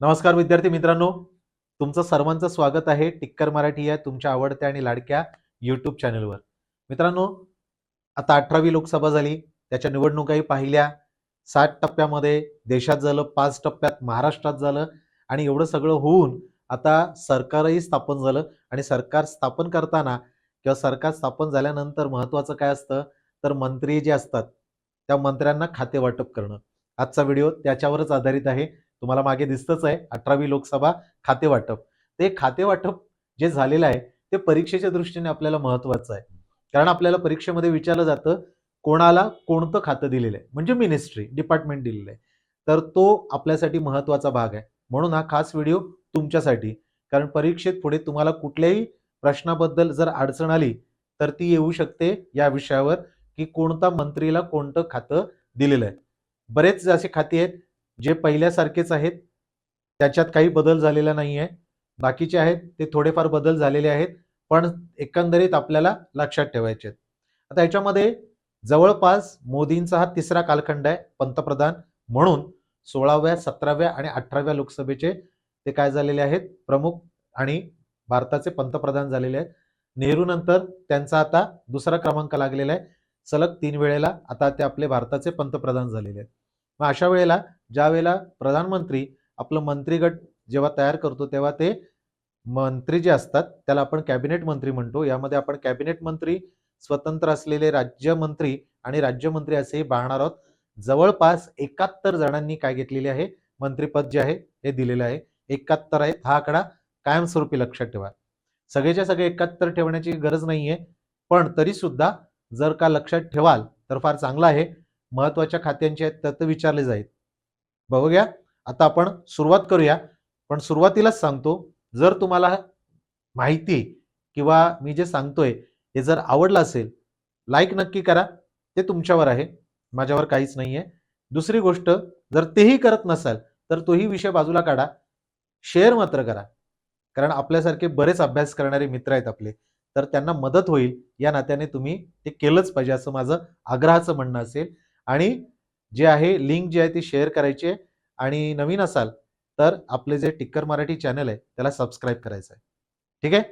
नमस्कार विद्यार्थी मित्रांनो. तुमचं सर्वांचं स्वागत आहे टिक्कर मराठी या तुमच्या आवडत्या आणि लाडक्या यूट्यूब चॅनलवर मित्रांनो आता अठरावी लोकसभा झाली. त्याच्या निवडणुकाही पाहिल्या. सात टप्प्यामध्ये देशात झालं पाच टप्प्यात महाराष्ट्रात झालं आणि एवढं सगळं होऊन आता सरकारही स्थापन झालं आणि सरकार स्थापन करताना किंवा सरकार स्थापन झाल्यानंतर महत्त्वाचं काय असतं? तर मंत्री जे असतात त्या मंत्र्यांना खाते वाटप करणं. आजचा व्हिडिओ त्याच्यावरच आधारित आहे. तुम्हाला मागे दिसतच आहे अठरावी लोकसभा खाते वाटप. ते खाते वाटप जे झालेलं आहे ते परीक्षेच्या दृष्टीने आपल्याला महत्वाचं आहे. कारण आपल्याला परीक्षेमध्ये विचारलं जातं कोणाला कोणतं खातं दिलेलं आहे? म्हणजे मिनिस्ट्री डिपार्टमेंट दिलेलं आहे. तर तो आपल्यासाठी महत्त्वाचा भाग आहे. म्हणून हा खास व्हिडिओ तुमच्यासाठी. कारण परीक्षेत पुढे तुम्हाला कुठल्याही प्रश्नाबद्दल जर अडचण आली तर ती येऊ शकते या विषयावर की कोणता मंत्रीला कोणतं खातं दिलेलं आहे. बरेच असे खाती आहेत जे पहिल्यासारखेच आहेत त्याच्यात काही बदल झालेला नाही आहे बाकीचे आहेत ते थोडेफार बदल झालेले आहेत पण एकंदरीत आपल्याला लक्षात ठेवायचे आहेत. आता याच्यामध्ये जवळपास मोदींचा हा तिसरा कालखंड आहे पंतप्रधान म्हणून सोळाव्या सतराव्या आणि अठराव्या लोकसभेचे ते काय झालेले आहेत? प्रमुख आणि भारताचे पंतप्रधान झालेले आहेत. नेहरूनंतर त्यांचा आता दुसरा क्रमांक लागलेला आहे. सलग तीन वेळेला आता ते आपले भारताचे पंतप्रधान झालेले आहेत. मग अशा वेळेला ज्या वेळेला प्रधानमंत्री आपलं मंत्रीगट जेव्हा तयार करतो तेव्हा ते मंत्री जे असतात त्याला आपण कॅबिनेट मंत्री म्हणतो. यामध्ये आपण कॅबिनेट मंत्री स्वतंत्र असलेले राज्यमंत्री आणि राज्यमंत्री असेही पाहणार आहोत. जवळपास एकाहत्तर जणांनी काय घेतलेले आहे? मंत्रीपद जे आहे हे दिलेलं आहे. एकाहत्तर आहेत. हा आकडा कायमस्वरूपी लक्षात ठेवा. सगळेच्या सगळे एकाहत्तर ठेवण्याची गरज नाहीये. पण तरी सुद्धा जर का लक्षात ठेवाल तर फार चांगलं आहे. महत्त्वाच्या खात्यांचे आहेत तर विचारले जाईल. बघूया. आता आपण सुरुवात करूया. पण सुरुवातीलाच सांगतो जर तुम्हाला माहिती किंवा मी जे सांगतोय हे जर आवडलं असेल लाईक नक्की करा. ते तुमच्यावर आहे. माझ्यावर काहीच नाही आहे दुसरी गोष्ट जर तेही करत नसाल तर तोही विषय बाजूला काढा. शेअर मात्र करा. कारण आपल्यासारखे बरेच अभ्यास करणारे मित्र आहेत आपले. तर त्यांना मदत होईल. या नात्याने तुम्ही ते केलंच पाहिजे असं माझं आग्रहाचं म्हणणं असेल. आणि जे आहे लिंक जी आहे ती शेअर करायची आहे आणि नवीन असाल तर आपले जे टिक्कर मराठी चॅनल आहे त्याला सबस्क्राईब करायचं आहे. ठीक आहे?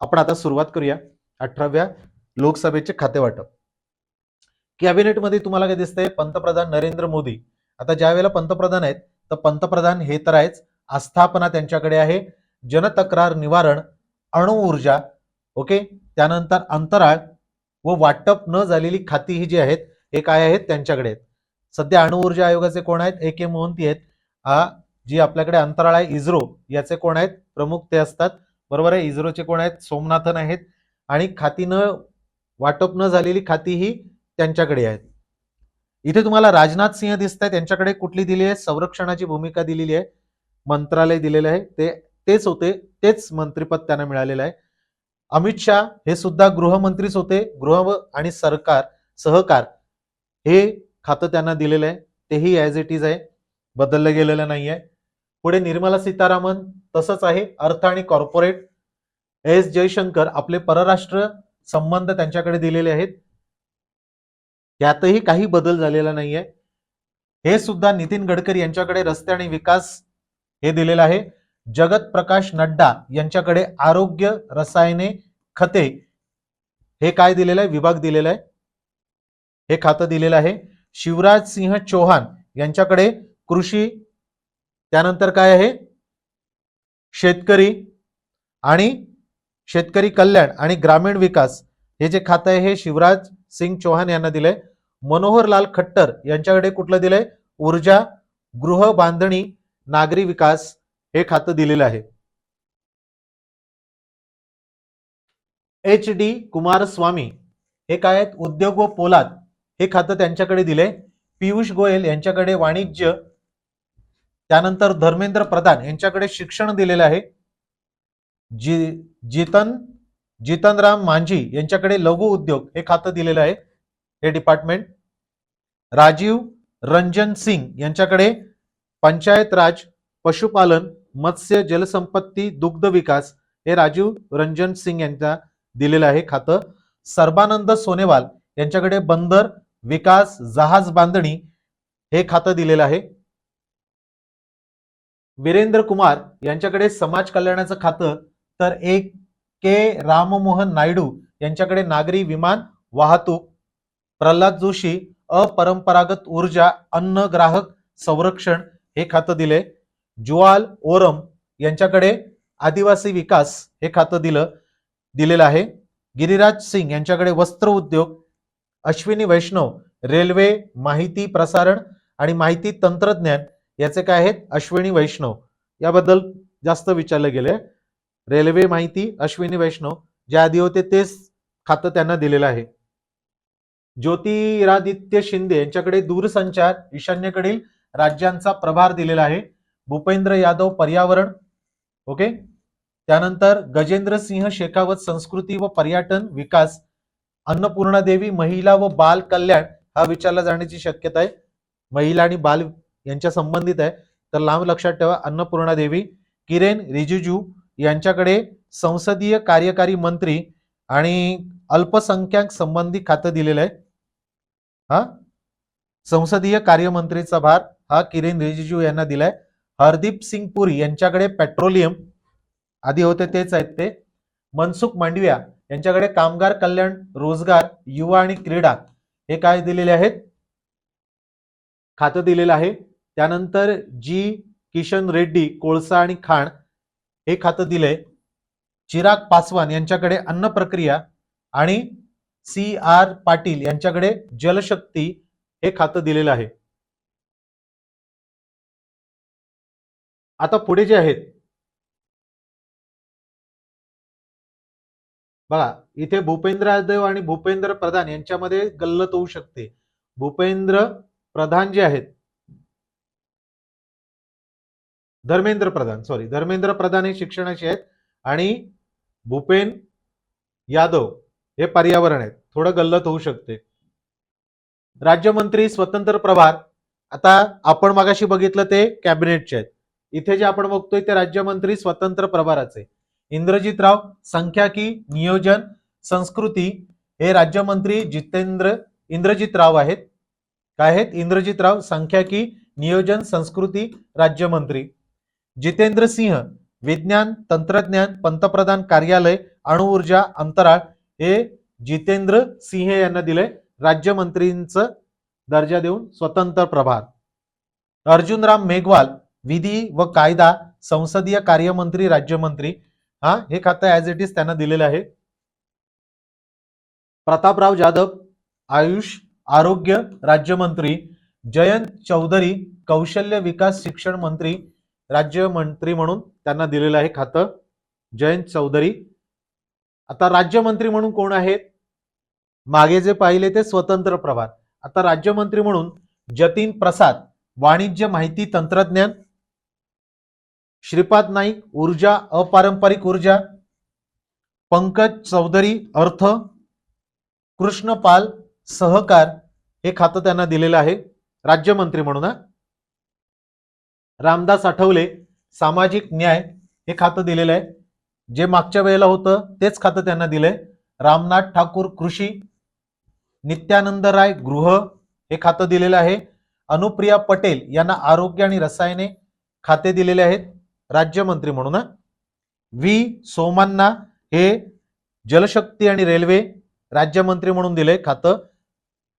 आपण आता सुरुवात करूया. अठराव्या लोकसभेचे खाते वाटप. कॅबिनेटमध्ये तुम्हाला काय दिसतंय? पंतप्रधान नरेंद्र मोदी. आता ज्या वेळेला पंतप्रधान आहेत तर पंतप्रधान हे तर आहेच. आस्थापना त्यांच्याकडे आहे. जनतक्रार निवारण अणुऊर्जा ओके? त्यानंतर अंतराळ व वाटप न झालेली खाती ही जी आहेत हे काय आहेत? त्यांच्याकडे आहेत. सध्या अणुऊर्जा आयोगाचे कोण आहेत? ए के मोहंती आहेत. हा जी आपल्याकडे अंतराळ आहे इस्रो याचे कोण आहेत? प्रमुख ते असतात. बरोबर आहे? इस्रोचे कोण आहेत? सोमनाथन आहेत. आणि खाती न वाटप न झालेली खाती ही त्यांच्याकडे आहेत. इथे तुम्हाला राजनाथ सिंह दिसत आहेत त्यांच्याकडे कुठली दिली आहे? संरक्षणाची भूमिका दिलेली आहे. मंत्रालय दिलेलं आहे. ते तेच होते. तेच मंत्रीपद त्यांना मिळालेलं आहे. अमित शाह हे सुद्धा गृहमंत्रीच होते. गृह आणि सरकार सहकार. हे खातं त्यांना दिलेलं आहे. तेही ॲज इट इज आहे. बदललं गेलेलं नाही आहे पुढे निर्मला सीतारामन तसंच आहे. अर्थ आणि कॉर्पोरेट एस जयशंकर आपले परराष्ट्र संबंध त्यांच्याकडे दिलेले आहेत. यातही काही बदल झालेला नाहीये. हे सुद्धा नितीन गडकरी यांच्याकडे रस्ते आणि विकास हे दिलेलं आहे. जगत प्रकाश नड्डा यांच्याकडे आरोग्य रसायने खते हे काय दिलेलं आहे? विभाग दिलेला आहे. हे खातं दिलेलं आहे. शिवराज सिंह चौहान यांच्याकडे कृषी त्यानंतर काय आहे? शेतकरी आणि शेतकरी कल्याण आणि ग्रामीण विकास हे जे खातं आहे हे शिवराज सिंग चौहान यांना दिलंय. मनोहर लाल खट्टर यांच्याकडे कुठलं दिलंय? ऊर्जा गृह बांधणी नागरी विकास हे खातं दिलेलं आहे. एच डी कुमारस्वामी हे काय आहेत? उद्योग व पोलाद. हे खातं त्यांच्याकडे दिले. पियुष गोयल यांच्याकडे वाणिज्य त्यानंतर धर्मेंद्र प्रधान यांच्याकडे शिक्षण दिलेलं आहे. जी जितन जितनराम मांझी यांच्याकडे लघु उद्योग हे खातं दिलेलं आहे. हे डिपार्टमेंट राजीव रंजन सिंग यांच्याकडे पंचायत राज पशुपालन मत्स्य जलसंपत्ती दुग्ध विकास हे राजीव रंजन सिंग यांना दिलेलं आहे खातं. सर्बानंद सोनेवाल यांच्याकडे बंदर विकास जहाज बांधणी हे खातं दिलेलं आहे. वीरेंद्र कुमार यांच्याकडे समाज कल्याणाचं खातं तर एक के राममोहन नायडू यांच्याकडे नागरी विमान वाहतूक प्रल्हाद जोशी अपरंपरागत ऊर्जा अन्न ग्राहक संरक्षण हे खातं दिले. जुआल ओरम यांच्याकडे आदिवासी विकास हे खातं दिलं दिलेलं आहे. गिरिराज सिंग यांच्याकडे वस्त्र उद्योग अश्विनी वैष्णव रेल्वे माहिती प्रसारण आणि माहिती तंत्रज्ञान याचे काय आहेत? अश्विनी वैष्णव. याबद्दल जास्त विचारलं गेलंय रेल्वे माहिती अश्विनी वैष्णव. जे आधी होते तेच खातं त्यांना दिलेलं आहे. ज्योतिरादित्य शिंदे यांच्याकडे दूरसंचार ईशान्येकडील राज्यांचा प्रभार दिलेला आहे. भूपेंद्र यादव पर्यावरण ओके? त्यानंतर गजेंद्र सिंह शेखावत संस्कृती व पर्यटन विकास अन्नपूर्णा देवी महिला व बाल कल्याण हा विचारला जाण्याची शक्यता आहे. महिला आणि बाल यांच्या संबंधित आहे. तर लांब लक्षात ठेवा अन्नपूर्णा देवी किरेन रिजिजू यांच्याकडे संसदीय कार्यकारी मंत्री आणि अल्पसंख्याक संबंधी खातं दिलेलं आहे. हा? संसदीय कार्यमंत्रीचा भार हा किरेन रिजिजू यांना दिलाय. हरदीप सिंग पुरी यांच्याकडे पेट्रोलियम आधी होते तेच आहेत ते. मनसुख मांडविया यांच्याकडे कामगार कल्याण रोजगार युवा आणि क्रीडा हे काय दिलेले आहेत? खातं दिलेलं आहे. त्यानंतर जी किशन रेड्डी कोळसा आणि खाण हे खातं दिलंय. चिराग पासवान यांच्याकडे अन्न प्रक्रिया आणि सी आर पाटील यांच्याकडे जलशक्ती हे खातं दिलेलं आहे. आता पुढे जे आहेत बघा इथे भूपेंद्र यादव आणि भूपेंद्र प्रधान यांच्यामध्ये गल्लत होऊ शकते. भूपेंद्र प्रधान जे आहेत धर्मेंद्र प्रधान सॉरी धर्मेंद्र प्रधान हे शिक्षणाचे आहेत आणि भूपेन यादव हे पर्यावरण आहेत. थोडं गल्लत होऊ शकते. राज्यमंत्री स्वतंत्र प्रभार आता आपण मागाशी बघितलं ते कॅबिनेटचे आहेत. इथे जे आपण बघतोय ते राज्यमंत्री स्वतंत्र प्रभाराचे इंद्रजितराव संख्याकी नियोजन संस्कृती हे राज्यमंत्री जितेंद्र इंद्रजितराव आहेत. काय आहेत? इंद्रजितराव संख्याकी नियोजन संस्कृती राज्यमंत्री. जितेंद्र सिंह विज्ञान तंत्रज्ञान पंतप्रधान कार्यालय अणुऊर्जा अंतराळ हे जितेंद्र सिंह यांना दिले. राज्यमंत्रींचं दर्जा देऊन स्वतंत्र प्रभार. अर्जुनराम मेघवाल विधी व कायदा संसदीय कार्यमंत्री राज्यमंत्री. हा हे खातं ऍज इट इज त्यांना दिलेलं आहे. प्रतापराव जाधव आयुष आरोग्य राज्यमंत्री जयंत चौधरी कौशल्य विकास शिक्षण मंत्री राज्यमंत्री म्हणून त्यांना दिलेलं आहे खातं. जयंत चौधरी. आता राज्यमंत्री म्हणून कोण आहेत? मागे जे पाहिले ते स्वतंत्र प्रभार. आता राज्यमंत्री म्हणून जतीन प्रसाद वाणिज्य माहिती तंत्रज्ञान श्रीपाद नाईक ऊर्जा अपारंपरिक ऊर्जा पंकज चौधरी अर्थ कृष्णपाल सहकार हे खातं त्यांना दिलेलं आहे. राज्यमंत्री म्हणून रामदास आठवले सामाजिक न्याय हे खातं दिलेलं आहे. जे मागच्या वेळेला होतं तेच खातं त्यांना दिलंय. रामनाथ ठाकूर कृषी नित्यानंद राय गृह हे खातं दिलेलं आहे. अनुप्रिया पटेल यांना आरोग्य आणि रसायने खाते दिलेले आहेत. राज्यमंत्री म्हणून व्ही. सोमांना हे जलशक्ती आणि रेल्वे राज्यमंत्री म्हणून दिले खातं.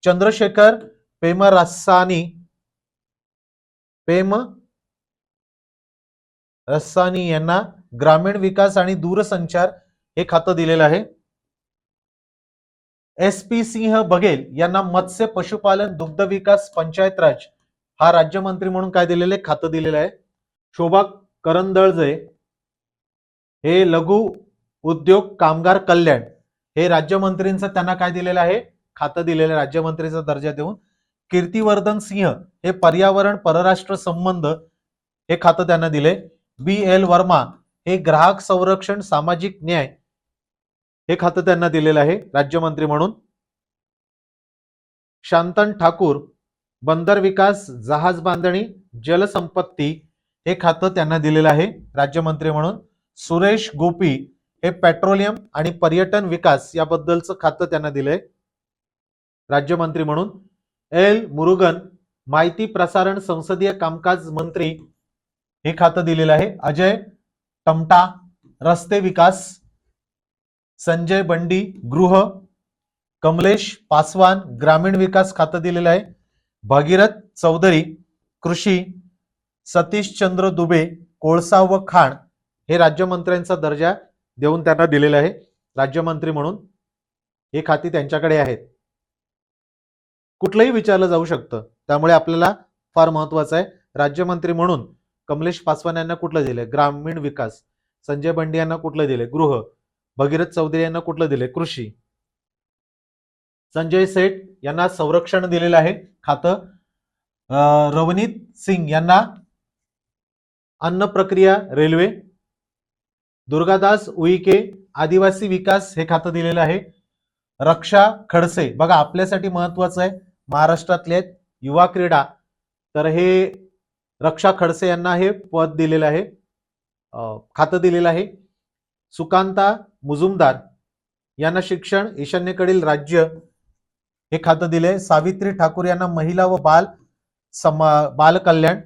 चंद्रशेखर पेमरसानी पेम रस्सानी यांना ग्रामीण विकास आणि दूरसंचार हे खातं दिलेलं आहे. एस. पी. सिंह बघेल यांना मत्स्य पशुपालन दुग्ध विकास पंचायत राज हा राज्यमंत्री म्हणून काय दिलेलं? आहे खातं दिलेलं आहे. शोभा करंदळजे हे लघु उद्योग कामगार कल्याण हे राज्यमंत्रींचं त्यांना काय दिलेलं आहे? खातं दिलेलं आहे. राज्यमंत्रीचा दर्जा देऊन. कीर्तिवर्धन सिंह हे पर्यावरण परराष्ट्र संबंध हे खातं त्यांना दिले. बी एल वर्मा हे ग्राहक संरक्षण सामाजिक न्याय हे खातं त्यांना दिलेलं आहे. राज्यमंत्री म्हणून. शांतन ठाकूर बंदर विकास जहाज बांधणी जलसंपत्ती हे खातं त्यांना दिलेलं आहे. राज्यमंत्री म्हणून सुरेश गोपी हे पेट्रोलियम आणि पर्यटन विकास याबद्दलचं खातं त्यांना दिलंय. राज्यमंत्री म्हणून एल. मुरुगन माहिती प्रसारण संसदीय कामकाज मंत्री हे खातं दिलेलं आहे. अजय टमटा रस्ते विकास संजय बंडी गृह कमलेश पासवान ग्रामीण विकास खातं दिलेलं आहे. भगीरथ चौधरी कृषी सतीश चंद्र दुबे कोळसा व खाण हे राज्यमंत्र्यांचा दर्जा देऊन त्यांना दिलेला आहे. राज्यमंत्री म्हणून हे खाती त्यांच्याकडे आहेत. कुठलंही विचारलं जाऊ शकतं. त्यामुळे आपल्याला फार महत्वाचं आहे. राज्यमंत्री म्हणून कमलेश पासवान यांना कुठलं दिलंय? ग्रामीण विकास. संजय बंडी यांना कुठलं दिलंय? गृह. भगीरथ चौधरी यांना कुठलं दिलंय? कृषी. संजय सेठ यांना संरक्षण दिलेलं आहे. खातं. रवनीत सिंग यांना अन्न प्रक्रिया रेल्वे. दुर्गादास उईके आदिवासी विकास हे खातं दिलेलं आहे. रक्षा खडसे. बघा आपल्यासाठी महत्वाचं आहे. महाराष्ट्रातले आहेत युवा क्रीडा. तर हे रक्षा खडसे यांना हे पद दिलेलं आहे. खातं दिलेलं आहे. सुकांता मुजुमदार यांना शिक्षण ईशान्येकडील राज्य हे खातं दिले सावित्री ठाकूर यांना महिला व बाल समा बालकल्याण.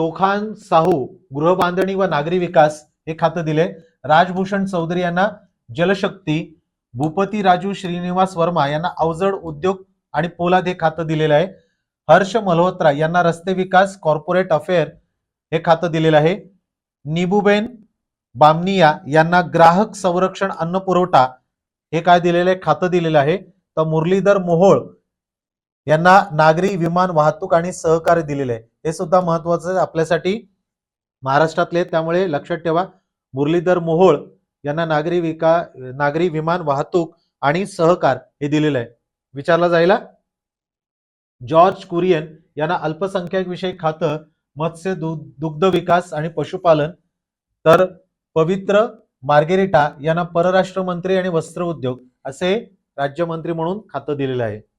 तोखान साहू गृहबांधणी व नागरी विकास हे खातं दिले. राजभूषण चौधरी यांना जलशक्ती भूपती राजू श्रीनिवास वर्मा यांना अवजड उद्योग आणि पोलाद हे खातं दिलेलं आहे. हर्ष मल्होत्रा यांना रस्ते विकास कॉर्पोरेट अफेअर हे खातं दिलेलं आहे. निबुबेन बामनिया यांना ग्राहक संरक्षण अन्न पुरवठा हे काय दिलेलं आहे? खातं दिलेलं आहे. तर मुरलीधर मोहोळ यांना नागरी विमान वाहतूक आणि सहकार्य दिलेले आहे. हे सुद्धा महत्वाचं आहे आपल्यासाठी. महाराष्ट्रातले आहेत, त्यामुळे लक्षात ठेवा. मुरलीधर मोहोळ यांना नागरी विका नागरी विमान वाहतूक आणि सहकार हे दिलेलं आहे. विचारला जायला? जॉर्ज कुरियन यांना अल्पसंख्याक विषयक खातं मत्स्य दु- दुग्ध विकास आणि पशुपालन तर पवित्र मार्गेरिटा यांना परराष्ट्र मंत्री आणि वस्त्र उद्योग असे राज्यमंत्री म्हणून खातं दिलेलं आहे.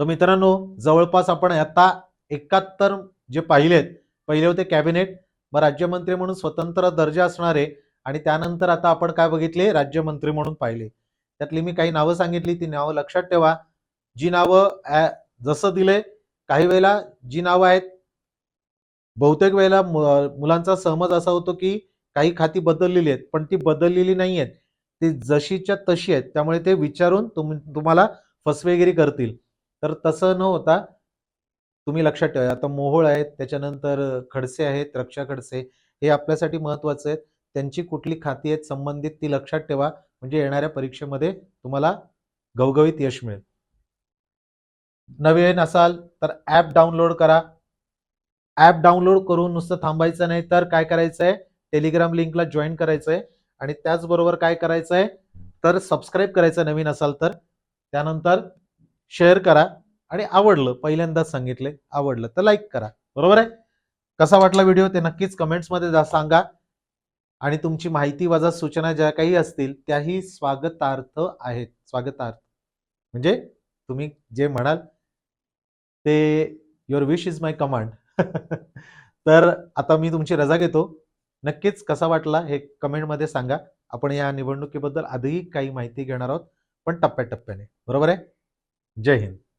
तर मित्रांनो जवळपास आपण आता एकाहत्तर जे पाहिलेत पहिले होते कॅबिनेट मग राज्यमंत्री म्हणून स्वतंत्र दर्जा असणारे आणि त्यानंतर आता आपण काय बघितले? राज्यमंत्री म्हणून पाहिले. त्यातली मी काही नावं सांगितली ती नावं लक्षात ठेवा. जी नावं जसं दिले काही वेळेला जी नावं आहेत बहुतेक वेळेला मुलांचा सहमत असा होतो की काही खाती बदललेली आहेत पण ती बदललेली नाही आहेत ती जशीच्या तशी आहेत त्यामुळे ते विचारून तुम तुम्हाला फसवेगिरी करतील. तर तसं न होता तुम्ही लक्षात ठेवा आता मोहोळ आहेत त्याच्यानंतर खडसे आहेत रक्षा खडसे हे आपल्यासाठी महत्त्वाचे आहेत. त्यांची कुठली खाती आहेत संबंधित ती लक्षात ठेवा म्हणजे येणाऱ्या परीक्षेमध्ये तुम्हाला गवगवीत यश मिळेल. नवीन असाल तर ॲप डाउनलोड करा. ॲप डाउनलोड करून नुसतं थांबायचं नाही तर काय करायचं आहे टेलिग्राम लिंकला जॉईन करायचं आहे आणि त्याचबरोबर काय करायचं आहे तर सबस्क्राईब करायचं नवीन असाल तर. त्यानंतर शेअर करा आणि आवडलं पहिल्यांदाच सांगितले आवडलं तर लाईक करा. बरोबर आहे? कसा वाटला व्हिडिओ ते नक्कीच कमेंट्समध्ये जा सांगा. आणि तुमची माहिती वजा सूचना ज्या काही असतील त्याही स्वागतार्थ आहेत. स्वागतार्थ. म्हणजे तुम्ही जे म्हणाल ते your wish is my command तर आता मी तुमची रजा घेतो. नक्कीच कसा वाटला हे कमेंटमध्ये सांगा. आपण या निवडणुकीबद्दल आधीही काही माहिती घेणार आहोत पण टप्प्याटप्प्याने. बरोबर आहे? जय हिंद